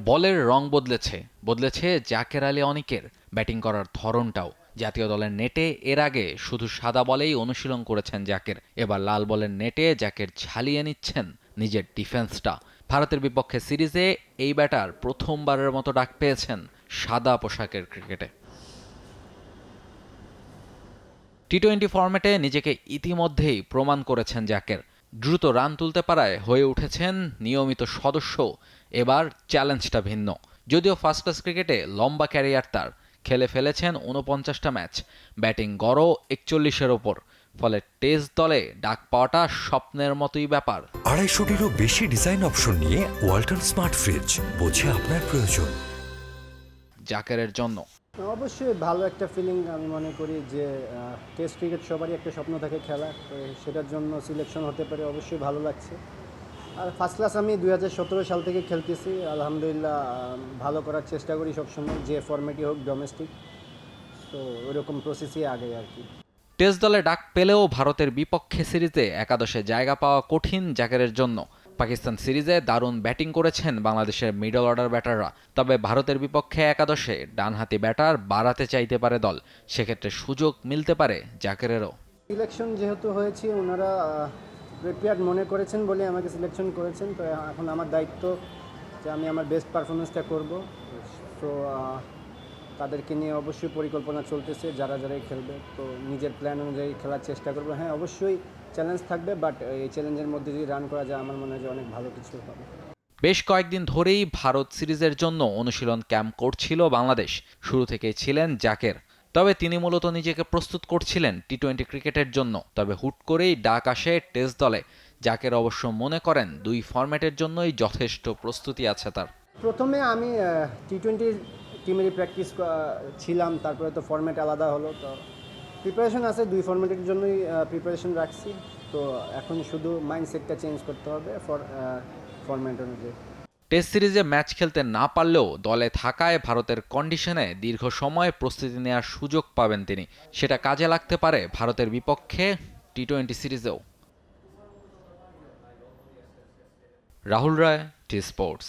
বলের রং বদলেছে। বদলেছে জাকের আলী অনিকের। ব্যাটিং করার ধরনটাও। জাতীয় দলের নেটে এর আগে শুধু সাদা বলেই অনুশীলন করেছেন জাকের। এবার লাল বলের নেটে জাকের ঝালিয়ে নিচ্ছেন নিজের ডিফেন্সটা। ভারতের বিপক্ষে সিরিজে এই ব্যাটার প্রথমবারের মতো ডাক পেয়েছেন সাদা পোশাকের ক্রিকেটে। টি টোয়েন্টি ফরম্যাটে নিজেকে ইতিমধ্যেই প্রমাণ করেছেন জাকের। দ্রুত রান তুলতে পারায় হয়ে উঠেছেন নিয়মিত সদস্য। এবার চ্যালেঞ্জটা ভিন্ন। যদিও ফার্স্ট ক্লাস ক্রিকেটে লম্বা ক্যারিয়ার তার খেলে ফেলেছেন উনপঞ্চাশটা ম্যাচ। ব্যাটিং গড়ও একচল্লিশের ওপর ফলে টেস্ট দলে ডাক পাওয়াটা স্বপ্নের মতোই ব্যাপার। আড়াইশোটিরও বেশি ডিজাইন অপশন নিয়ে ওয়ালটন স্মার্ট ফ্রিজ বোঝে আপনার প্রয়োজন। জাকেরের জন্য। অবশ্যই ভালো একটা ফিলিং আমি মনে করি যে টেস্ট ক্রিকেট সবারই একটা স্বপ্ন থাকে খেলা। তো সেটার জন্য সিলেকশন হতে পারে, অবশ্যই ভালো লাগছে। আর ফার্স্ট ক্লাস আমি দু হাজার সতেরো সাল থেকে খেলতেছি। আলহামদুলিল্লাহ ভালো করার চেষ্টা করি সবসময়, যে ফর্মেটই হোক ডোমেস্টিক তো ওইরকম প্রসেসই আগে আর কি। টেস্ট দলে ডাক পেলেও ভারতের বিপক্ষে সিরিজে একাদশে জায়গা পাওয়া কঠিন জাকেরের জন্য। পাকিস্তান সিরিজে দারুণ ব্যাটিং করেছেন বাংলাদেশের মিডল অর্ডার ব্যাটাররা। তবে ভারতের বিপক্ষে একাদশে ডানহাতি ব্যাটার বাড়াতে চাইতে পারে দল। সেক্ষেত্রে সুযোগ মিলতে পারে জাকেরেরও। সিলেকশন যেহেতু হয়েছে, ওনারা প্রিপেয়ার্ড মনে করেছেন বলে আমাকে সিলেকশন করেছেন। তো এখন আমার দায়িত্ব যে আমি আমার বেস্ট পারফরমেন্সটা করব। তো তাদেরকে নিয়ে অবশ্যই পরিকল্পনা চলতেছে যারা যারাই খেলবে। তো নিজের প্ল্যান অনুযায়ী খেলার চেষ্টা করব। হ্যাঁ অবশ্যই চ্যালেঞ্জ থাকবে বাট এই চ্যালেঞ্জের মধ্যে যদি রান করা যায় আমার মনে হয় যে অনেক ভালো কিছু হবে। বেশ কয়েকদিন ধরেই ভারত সিরিজের জন্য অনুশীলন ক্যাম্প করছিল বাংলাদেশ। শুরু থেকেই ছিলেন জাকের। তবে তিনি মূলত নিজেকে প্রস্তুত করছিলেন টি টোয়েন্টি ক্রিকেটের জন্য। তবে হুট করেই ডাক আসে টেস্ট দলে। জাকের অবশ্য মনে করেন দুই ফরম্যাটের জন্যই যথেষ্ট প্রস্তুতি আছে তার। প্রথমে আমি টি টোয়েন্টি টিমেরই প্র্যাকটিস ছিলাম, তারপরে তো ফর্ম্যাট আলাদা হলো, তো প্রিপারেশন আছে, দুই ফর্ম্যাটের জন্যই প্রিপারেশন রাখছি। তো এখন শুধু মাইন্ডসেটটা চেঞ্জ করতে হবে ফর ফর্ম্যাট অনুযায়ী। টেস্ট সিরিজে ম্যাচ খেলতে না পারলেও দলে থাকায় ভারতের কন্ডিশনে দীর্ঘ সময় প্রস্তুতি নেওয়ার সুযোগ পাবেন তিনি। সেটা কাজে লাগতে পারে ভারতের বিপক্ষে টি টোয়েন্টি সিরিজেও Rahul Roy T sports